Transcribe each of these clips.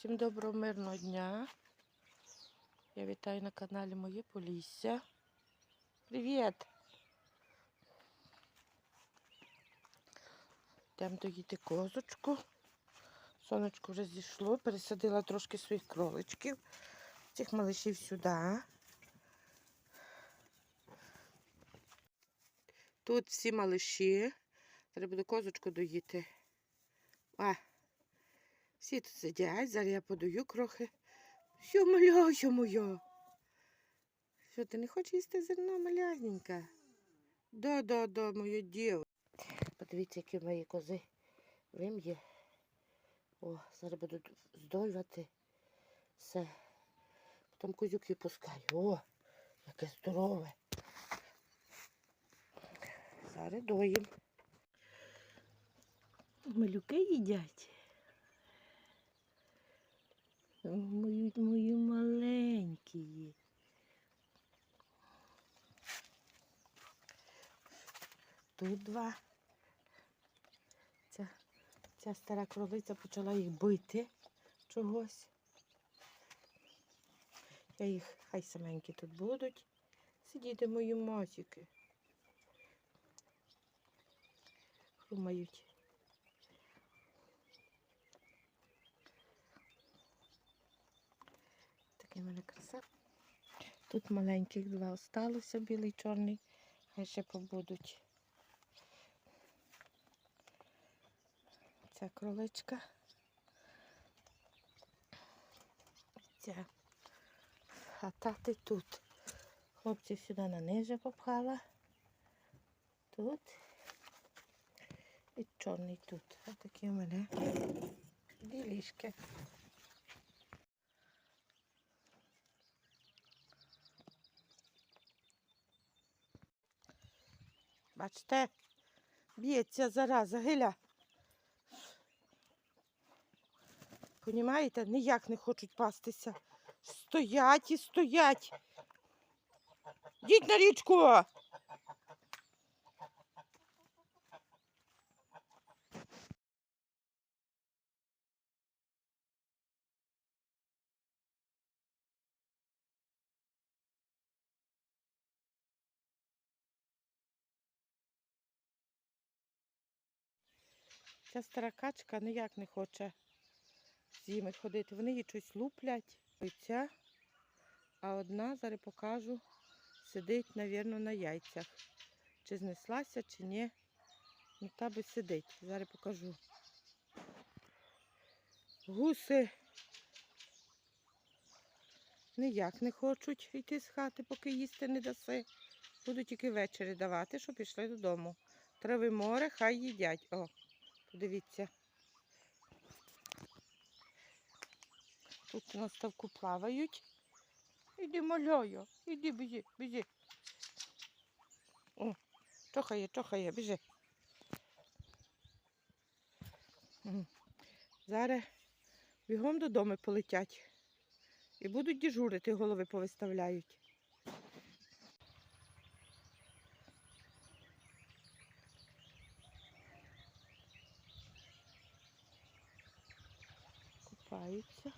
Всім доброго мирного дня. Я вітаю на каналі Моє Полісся. Привіт! Йдемо доїти козочку. Сонечко вже зійшло, пересадила трошки своїх кроличків. Цих малишів сюди. Тут всі малиші. Треба буде козочку доїти. А, всі тут сидять, зараз я подаю крохи. Що маляю моя? Що, ти не хочеш їсти зерно, малязненька? Да-да-да, моє діло. Подивіться, які мої кози вим'є. О, зараз буду здоювати все. Потім козюки пускаю. О, яке здорове. Зараз доїм. Малюки їдять. Мої, мої маленькі. Тут два. Ця, ця стара кролиця почала їх бити чогось. Я їх, хай саменькі тут будуть. Сидіти мої матіки. Хрумають. Мене краса. Тут маленьких два осталося, білий чорний. Хай ще побудуть. Ця кроличка. Ця. А тати тут. Хлопців сюди на ниже попхала. Тут. І чорний тут. Ось такі у мене білішки. Бачите, б'ється зараза, гиля. Понімаєте, ніяк не хочуть пастися. Стоять і стоять. Йдіть на річку. Ця стара качка ніяк не хоче зими ходити. Вони її щось луплять. Ця, а одна, зараз покажу, сидить, мабуть, на яйцях. Чи знеслася, чи ні. Ну, та би сидить. Зараз покажу. Гуси ніяк не хочуть йти з хати, поки їсти не даси. Буду тільки ввечері давати, щоб пішли додому. Трави море, хай їдять. О, подивіться. Тут на ставку плавають. Іди маляю, іди, біжи, біжи. О, чохає, чохає, біжи. Зараз бігом додому полетять. І будуть дежурити, голови повиставляють. Купаються.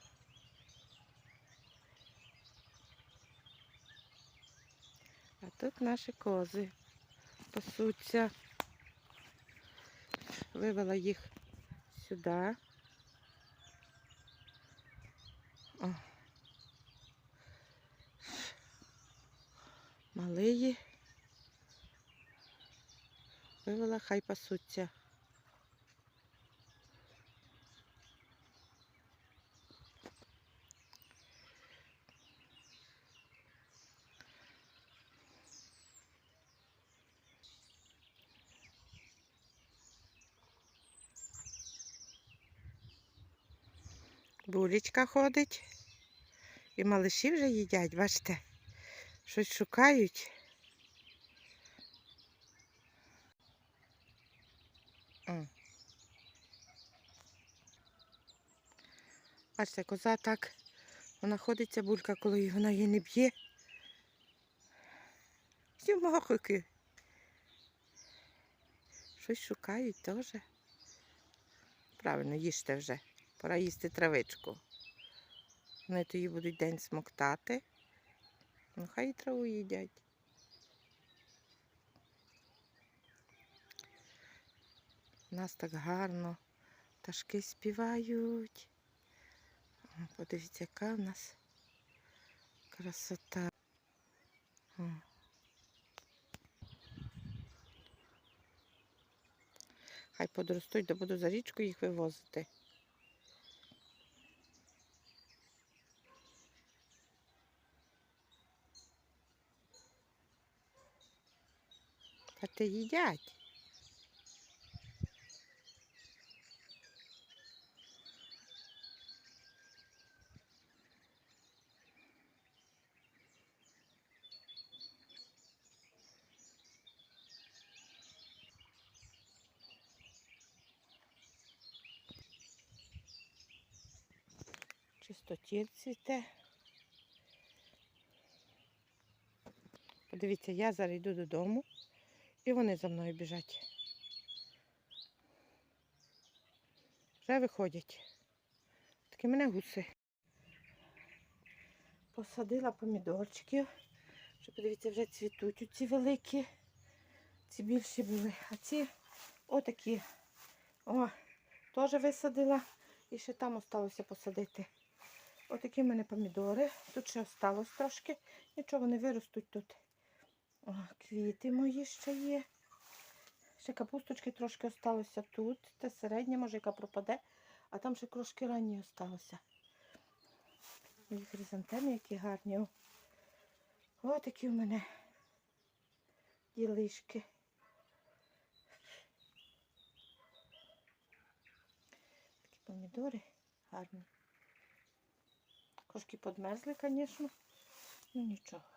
А тут наші кози пасуться. Вивела їх сюди. О. Малиї. Вивела, хай пасуться. Булечка ходить. І малиші вже їдять, бачите? Щось шукають. Бачите, коза так, вона ходиться булька, коли вона її не б'є. Всі махики. Щось шукають теж. Правильно, їжте вже. Пора їсти травичку. Вони тоді будуть день смоктати. Ну, хай і траву їдять. У нас так гарно. Пташки співають. Подивіться, яка в нас красота. Хай подростуть, то буду за річку їх вивозити. Та ти їдять. Чистотір цвіте. Подивіться, я зараз йду додому, і вони за мною біжать. Вже виходять. Такі мене гуси. Посадила помідорчиків. Що подивіться, вже цвітуть ці великі. Ці більші були. А ці отакі. О, теж висадила. І ще там осталося посадити. Отакі в мене помідори. Тут ще осталось трошки. Нічого вони виростуть тут. О, квіти мої ще є. Ще капусточки трошки осталося тут. Те середня, може, яка пропаде, а там ще трошки ранні осталося. Мої хризантеми, які гарні. О, О, такі в мене ділишки. Такі помідори гарні. Трошки подмерзли, звісно. Ну нічого.